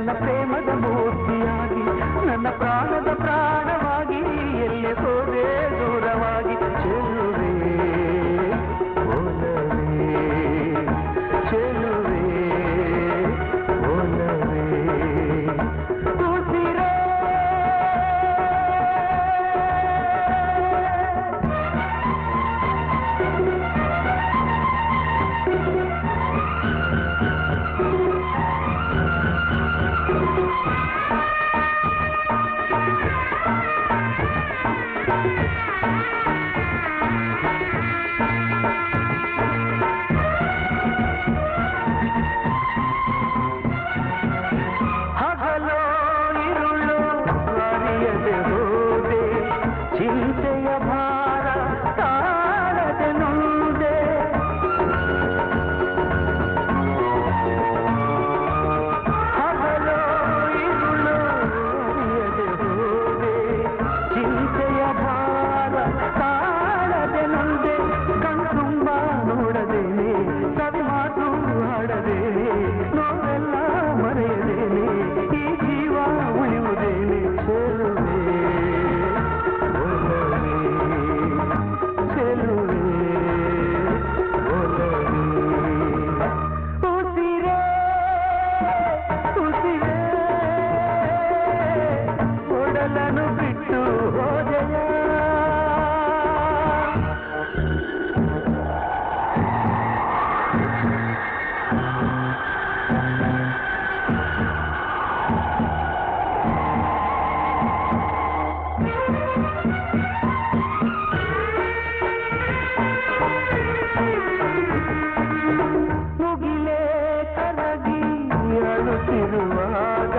ನನ್ನ ಪ್ರೇಮದ ಮೂರ್ತಿಯಾಗಿ ನನ್ನ ಪ್ರಾಣದ ಅಳುತ್ತಿರುವಾಗ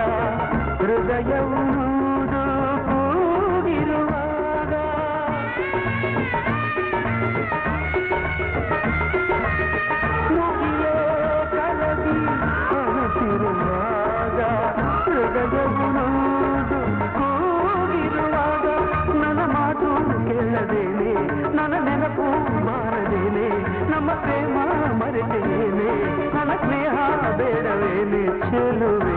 ಹೃದಯವು ನೂದು ಕೂಗಿರುವಾಗ ಮುಗಿಲೇ ಕರಗಿ ಅಳುತ್ತಿರುವಾಗ ಹೃದಯವು ನೂದು ಕೂಗಿರುವಾಗ ನನ್ನ ಮಾತು ಕೇಳದೇನೆ ನನ್ನ ನೆನಪು ಬಾರದೇನೆ ನಮ್ಮ ಪ್ರೇಮ ಮರೆತೇನೆ ನನ್ನ ಸ್ನೇಹ ಬೇಡವೇನೆ ಚೆಲುವೆ ಚೆಲುವೆ